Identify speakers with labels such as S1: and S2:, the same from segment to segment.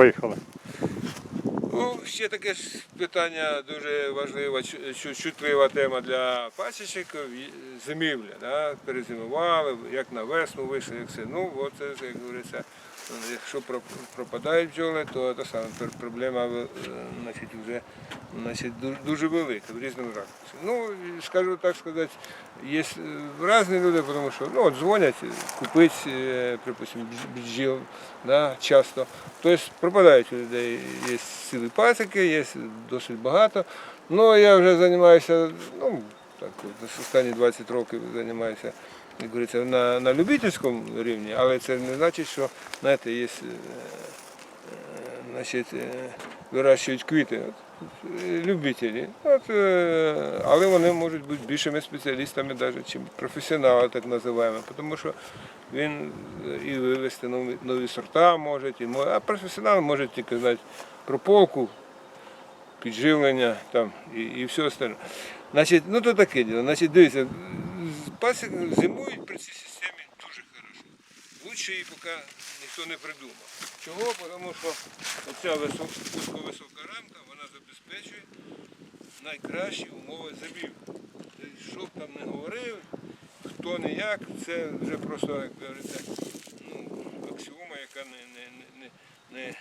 S1: Поїхали.
S2: Ну, ще таке питання дуже чу- чутлива тема для пасічників – зимівля. Да? Перезимували, як на весну вийшли, як все. Ну, от це, як говориться, якщо пропадають бджоли, то та саме проблема е, значить, вже значить, ду- дуже велика в різному ракурсі. Ну, скажу так сказати, є е, різні люди, тому що ну, от дзвонять, купити, е, припустимо, бджіл да, часто. Тобто пропадають у людей. Є цілі пасіки, є досить багато. Ну, я вже займаюся, ну, так, останні 20 років займаюся, як говориться, на, на любительському рівні, але це не значить, що знаєте, є е, значить, вирощують квіти. Любителі, От, е, але вони можуть бути більшими спеціалістами, навіть, ніж професіонали, так називаємо, тому що він е, і вивести нові, нові сорта може, і мо- а професіонал може тільки знати про полку, підживлення там, і, і все остальне. Значить, ну то таке діло. Значить, дивіться, пасік зимують при цій системі дуже хорошо. Лучше її поки ніхто не придумав. Чого? Тому що оця висок- висока рамка, вона забезпечує найкращі умови забігу. Що б там не говорив, хто не як, це вже просто, як говориться, ну, аксіома, яка не, не, не, не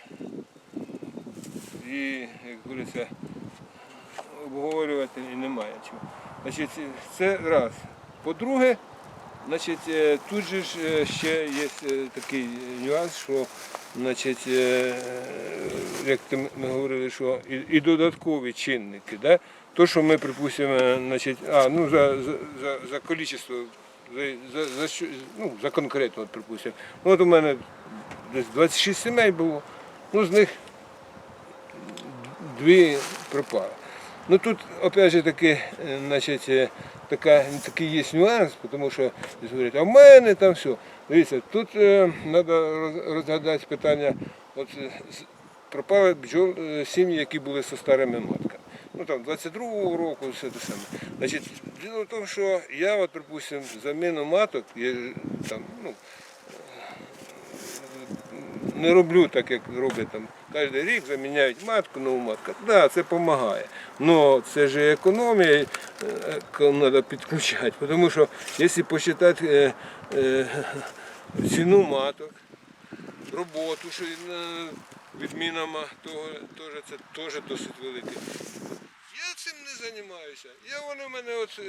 S2: і, як говориться, обговорювати і немає чого. Значить, це раз. По-друге, значить, е, тут же ж е, ще є е, такий нюанс, що значить, як ми говорили, що і, додаткові чинники. Да? То, що ми, припустимо, значить, а, ну, за, за, за, за за, за, за, ну, за конкретно, от, припустимо. Ну, от у мене десь 26 сімей було, ну, з них дві пропали. Ну тут, опять же таки, значить, така, такий є нюанс, тому що говорять, а в мене там все. Дивіться, тут треба розглядати питання, от е, пропали бджол, е, сім'ї, які були зі старими матками. Ну там 22-го року, все те саме. Значить, діло в тому, що я, от, припустимо, заміну маток, я, там, ну, не роблю так, як роблять там. Кожен рік заміняють матку, нову матку. Да, це допомагає. Але це ж економія, е, треба підключати. Тому що якщо посчитати е, е, ціну маток, роботу, що відміна того, теж, це теж досить велике. Я цим не займаюся. Я воно в мене от,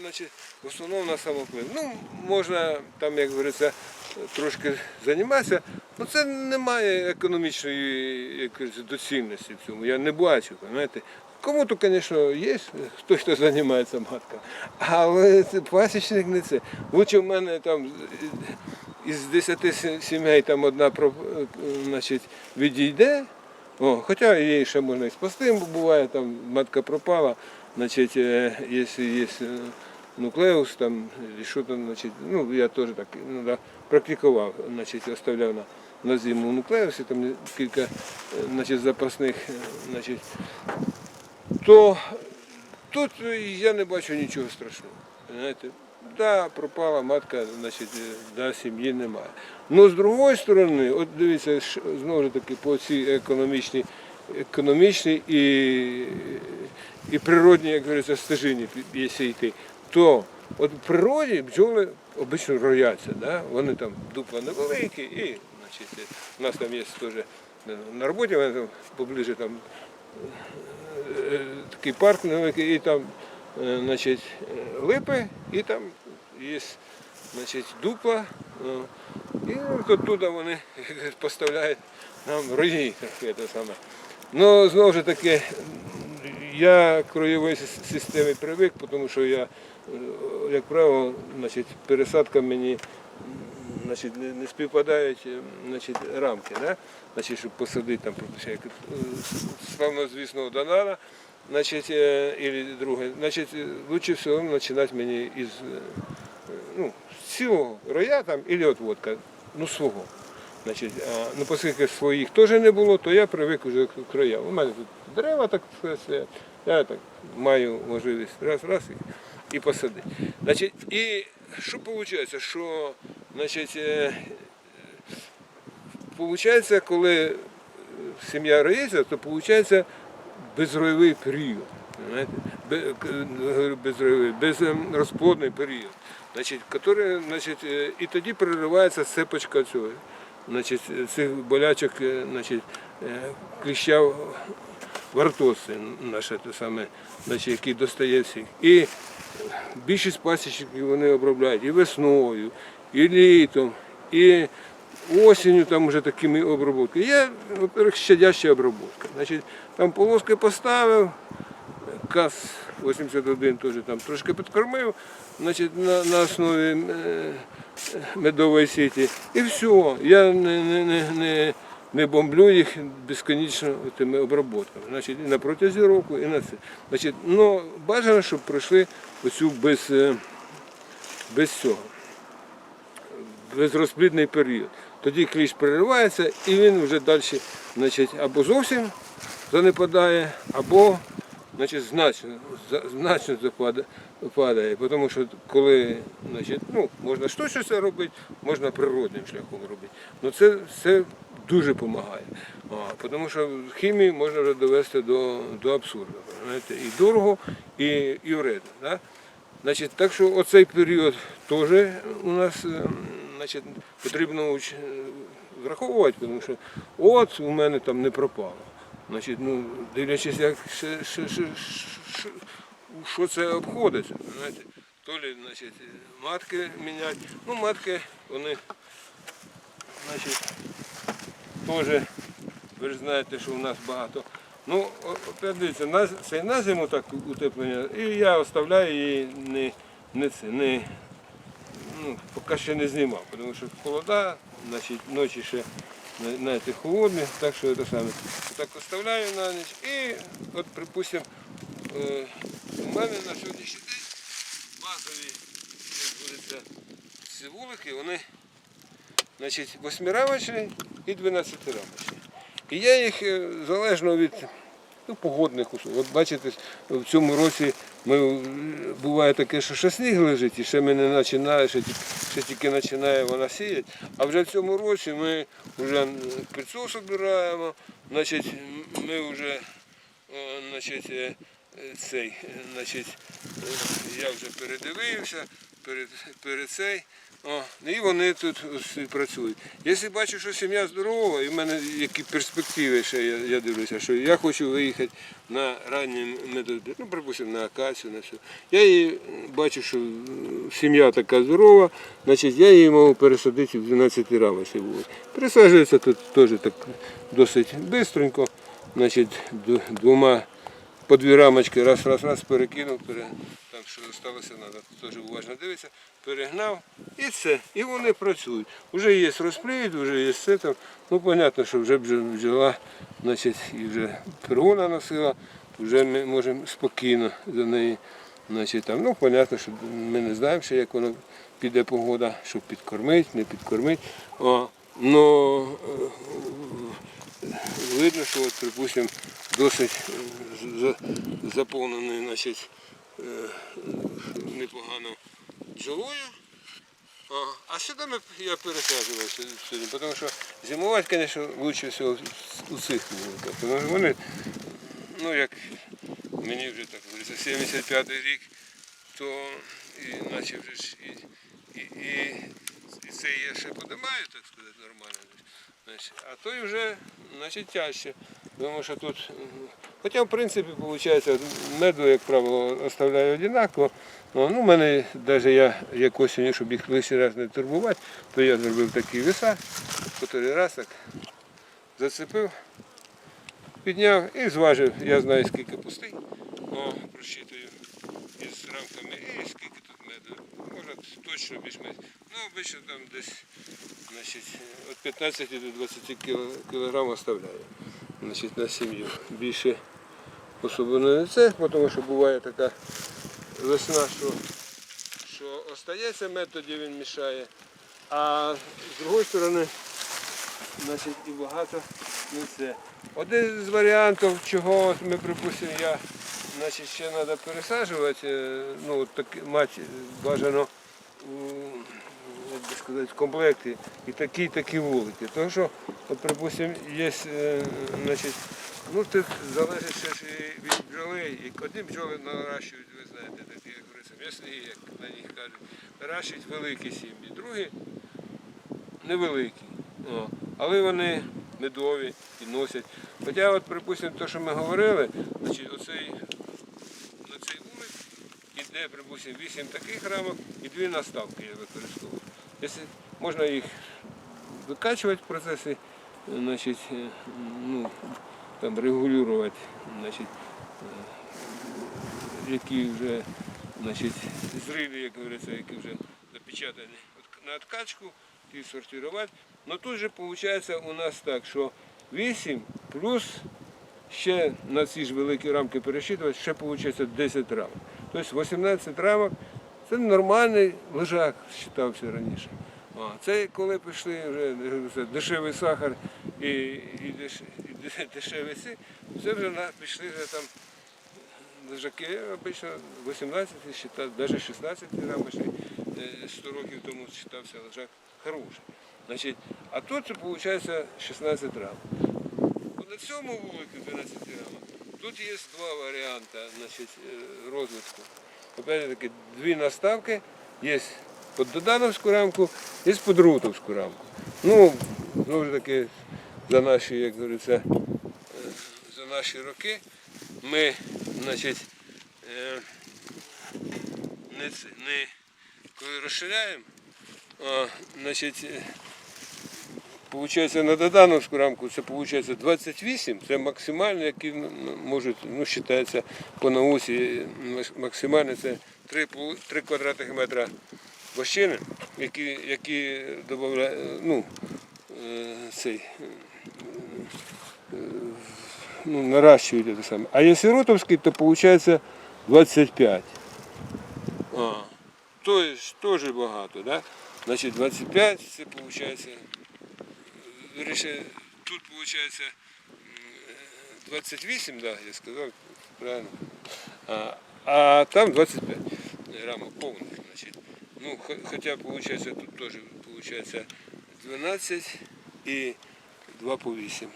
S2: значить, в основному на самоплив. Ну, можна там, як говориться, трошки займатися, але це немає економічної якоїсь доцільності в цьому. Я не бачу, знаєте. Кому-то, звісно, є хтось, хто займається матками, але це пасічник не це. Лучше в мене там із 10 сімей там одна е, значить, відійде, о, хоча її ще можна і спасти, бо буває, там матка пропала, значить, е, якщо є е, нуклеус, там, і що там, значить, ну, я теж так ну, да, практикував, значить, на, на зиму нуклеус, і там кілька е, значить, запасних, е, значить, то тут я не бачу нічого страшного. Знаєте, да, пропала матка, значить, е, да, сім'ї немає. Ну, з другої сторони, от дивіться, знову ж таки, по цій економічній, економічній і, і природній, як говориться, стежині, якщо йти, то от в природі бджоли обично рояться, да? вони там дупла невеликі, і значить, е, у нас там є теж е, на роботі, вони там поближе там е, такий парк невеликий, і там е, значить, е, липи, і там є значить, дупла. е, І от оттуда вони поставляють нам рої. таке те саме. Ну, знову ж таки, я к сис- системі привик, тому що я, е, як правило, значить, пересадка мені значить, не, співпадають значить, рамки, да? значить, щоб посадити там, е, славно звісно, Донана, значить, е, і друге, значить, лучше всього починати мені із е, ну, цілого роя там, і отводка, ну свого. Значить, а, ну, оскільки своїх теж не було, то я привик вже к краям. У мене тут дерева так я так маю можливість раз, раз і, посадити. Значить, і що виходить? Що, значить, е, Получається, коли сім'я роїться, то виходить безройовий період. Говорю, Безройовий, безрозплодний період. Значить, который, значить, е, і тоді переривається цепочка цього. Значить, е, цих болячок, е, значить, е, кліща вартоси, наше те саме, значить, який достає всіх. І більшість пасічників вони обробляють і весною, і літом, і осінню там вже такими обробками. Є, во-первых, щадяща обробка. Значить, там полоски поставив, КАС 81 теж там трошки підкормив, значить, на, на основі е, медової сіті. І все. Я не, не, не, не, не бомблю їх безконечно тими обробками. Значить, і на протязі року, і на це. Значить, ну, бажано, щоб пройшли оцю без, е, без цього. Безрозплідний період. Тоді кліщ переривається і він вже далі значить, або зовсім занепадає, або значить, значно, значно падає. Тому що коли значить, ну, можна це робити, можна природним шляхом робити. Ну це, це дуже допомагає. Тому що хімію можна вже довести до, до абсурду. Знаєте, і дорого, і, і вредно. Да? Значить, так що оцей період теж у нас ем, значить, потрібно враховувати, тому що от у мене там не пропало. Значить, ну, дивлячись, як ще, ще, ще- що це обходиться. Знаєте, то лі, значить, матки міняти. Ну, матки, вони, значить, теж, ви ж знаєте, що у нас багато. Ну, опять дивіться, на, це на зиму так утеплення, і я оставляю її не, не це, не, ну, поки ще не знімав, тому що холода, значить, ночі ще знаєте, холодні, так що це саме. Так оставляю на ніч. І от, припустимо, е, у мене на сьогоднішній день базові, як говориться, ці вулики, вони значить, 8-рамочні і 12-рамочні. І я їх е, залежно від ну, погодних условий. От бачите, в цьому році ми, е, буває таке, що ще сніг лежить, і ще ми не починає, ще, ще тільки починає вона сіяти. А вже в цьому році ми вже пільцо збираємо, значить, ми вже значить, е, е, цей, значить, я вже передивився перед, перед цей. О, і вони тут ось працюють. Якщо бачу, що сім'я здорова, і в мене які перспективи ще я, я дивлюся, що я хочу виїхати на ранній медоди, ну, припустимо, на акацію, на все. Я її бачу, що сім'я така здорова, значить я її можу пересадити в 12 рамочці. Пересаджується тут теж так досить швидко, значить, двома по дві рамочки, раз, раз, раз, перекинув, пере... там що залишилося, треба теж уважно дивитися, перегнав і все. І вони працюють. Вже є розплід, вже є все там. Ну, зрозуміло, що вже бджо- бджола, значить, і вже пергона носила, вже ми можемо спокійно за неї. Значить, там, ну, зрозуміло, що ми не знаємо ще, як воно піде погода, щоб підкормити, не підкормити. Е, видно, що от, припустимо, досить е, заповнений значить, е, непогано бджолою. А, сюди я пересаджував сьогодні, сьогодні, тому що зимувати, звісно, краще всього у цих вуликах. Тому що вони, ну як мені вже так говориться, 75-й рік, то і наче вже ж і, і, і, і це я ще подимаю, так сказати, нормально. Значить, а той вже значить, тяжче. Тому що тут, хоча в принципі виходить, меду, як правило, оставляю однаково. Ну, ну, мене навіть я як щоб їх лишній раз не турбувати, то я зробив такі веса, котрий раз так зацепив, підняв і зважив. Я знаю скільки пустий. О, просчитую із рамками і скільки тут меду. Можна точно більш-менш. Ну, обично там десь значить, від 15 до 20 кіл- кілограм оставляю значить, на сім'ю. Більше особливо не це, тому що буває така весна, що, що остається мед, тоді він мішає. А з другої сторони, значить, і багато не це. Один з варіантів, чого ми припустимо, я значить, ще треба пересаджувати, ну, так, мати бажано як би сказати, в комплекті і такі, такі вулики. Тому що, припустимо, є, е, значить, ну це залежить ще від бджоли. І одні бджоли наращують, ви знаєте, такі, як м'ясні, як на них кажуть, наращують великі сім'ї. Другі невеликі. О. Але вони медові і носять. Хоча, от, припустимо, те, що ми говорили, значить, оцей, на цей вулик іде, припустимо, 8 таких рамок і дві наставки я використовую. Якщо можна їх викачувати в процесі, значить, е, ну, там, регулювати, значить, е, які вже значить, зрили, як говориться, які вже запечатані на откачку, і сортувати. Ну тут же виходить у нас так, що 8 плюс ще на ці ж великі рамки пересчитувати, ще виходить 10 рамок. Тобто 18 рамок це нормальний лежак вважався раніше. А, це коли пішли вже дешевий сахар і, і, деш, і де- дешеві ці, це вже на, пішли вже там лежаки обично 18, считав, навіть 16 рамочний, 100 років тому вважався лежак хороший. Значить, а тут виходить 16 рамок. От На цьому вулику 12 рамок тут є два варіанти значить, е, розвитку. Опять таки, дві наставки, є під Додановську рамку, є під Рутовську рамку. Ну, знову ж таки, за наші, як говориться, е, за наші роки. Ми, значить, е, не, не коли розширяємо, а, значить, е, Получається, на Додановську рамку це виходить 28, це максимально, які можуть, ну, вважається по науці, е, максимально це 3, 3 квадратних метра вощини, які, які додають, ну, е, цей, е, ну, наращують це саме. А якщо ротовський, то виходить 25. А, то є теж багато, да? Значить 25 це виходить Вірніше, тут виходить 28, да, я сказав, правильно. А, а там 25 рамок повних. Значить. Ну, хо- хоча виходить, тут теж виходить 12 і 2 по 8.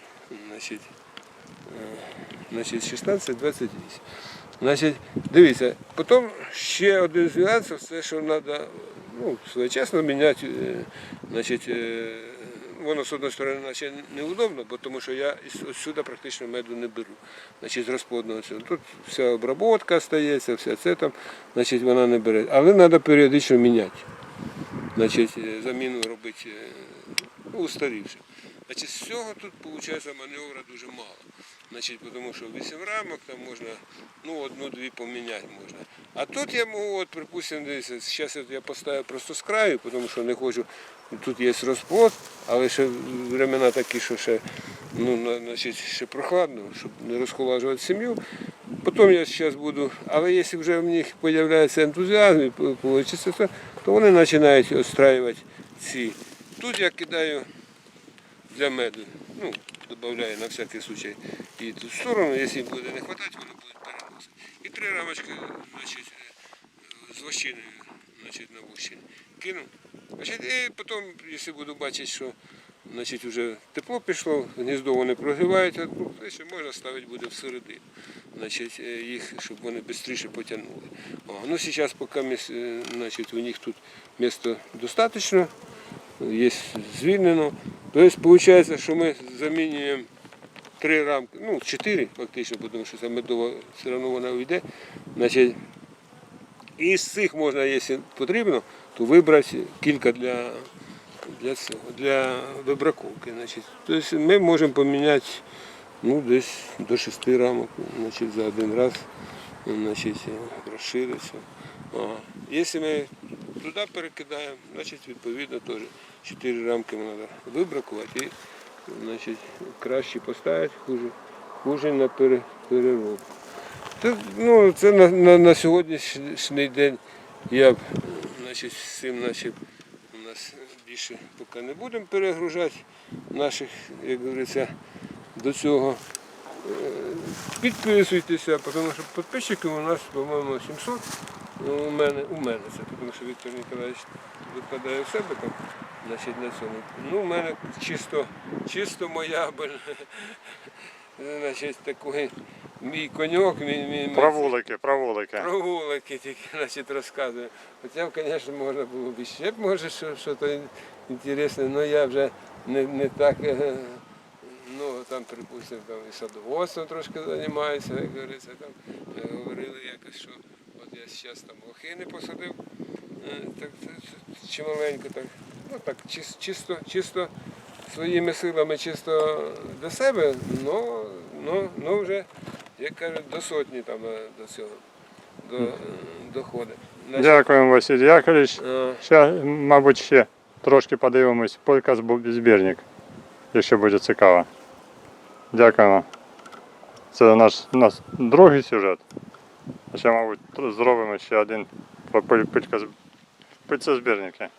S2: Значить, значить 16, 28. Значить, дивіться, потім ще один з нюансів, це що треба ну, своєчасно міняти, е, значить, е, воно з однієї сторони наче неудобно, бо тому що я сюди практично меду не беру. Значить, з розплодного цього. Тут вся обробка стається, все це там, значить, вона не бере. Але треба періодично міняти. Значить, е, заміну робити е, ну. Значить, з цього тут виходить маневра дуже мало. Значить, тому що 8 рамок там можна, ну одну-дві поміняти можна. А тут я можу, от, припустимо, зараз я поставив просто з краю, тому що не хочу, тут є розплод, але ще времена такі, що ще, ну, значить, ще прохладно, щоб не розхолажувати сім'ю. Потім я зараз буду, але якщо вже в них з'являється ентузіазм, вийде, то вони починають відстраювати ці. Тут я кидаю для меду, ну, додаю на всякий случай і ту сторону, якщо буде не вистачати, воно буде переносити. І три рамочки, значить, е, з вощиною, значить, на вощині. Кину. Значить, і потім, якщо буду бачити, що значить, вже тепло пішло, гніздо вони прогріваються, ну, ще можна ставити буде всередину. Значить, е, їх, щоб вони швидше потягнули. О, ну, зараз поки е, значить, у них тут місто достатньо, є звільнено. Тобто, виходить, що ми замінюємо три рамки, ну, чотири фактично, тому що це медова все одно вона уйде. Значить, і цих можна, якщо потрібно, то вибрати кілька для, для, цього, для вибраковки. Значить. Тобто ми можемо поміняти ну, десь до шести рамок значить, за один раз значить, розшириться. А, Якщо ми туди перекидаємо, значить відповідно теж 4 рамки треба вибракувати і значить, краще поставити, хуже, хуже на переробку. Це, ну, це на, на, на сьогоднішній день я б, значить, цим значить, у нас більше поки не будемо перегружати наших, як говориться, до цього. Е, Підписуйтеся, тому що підписчиків у нас, по-моєму, 700. Ну, у мене, у мене це, тому що Віктор Ніколаївич викладає в себе там, значить, на цьому. Ну, у мене чисто, чисто моя, бо, значить, такий мій коньок, мій, мій, мій
S1: Про вулики, про вулики.
S2: про вулики тільки значить, розказую. Хоча, звісно, можна було б ще може, що, що то інтересне, але я вже не, не так, е, там, припустимо, там і садоводством трошки займаюся, як говориться, там е, говорили якось, що от я зараз там лохини посадив, е, так чималенько так, ну так, чисто, чисто своїми силами, чисто для себе, ну, ну, ну вже, як кажуть, до сотні там е, до цього до, доходить.
S1: Дякуємо, Василь Яковлевич.
S2: е,
S1: Ще, мабуть, ще трошки подивимось полька збірник, якщо буде цікаво. Дякуємо. Це наш, наш другий сюжет. Ще, мабуть, зробимо ще один про пильцезбірники.
S2: е,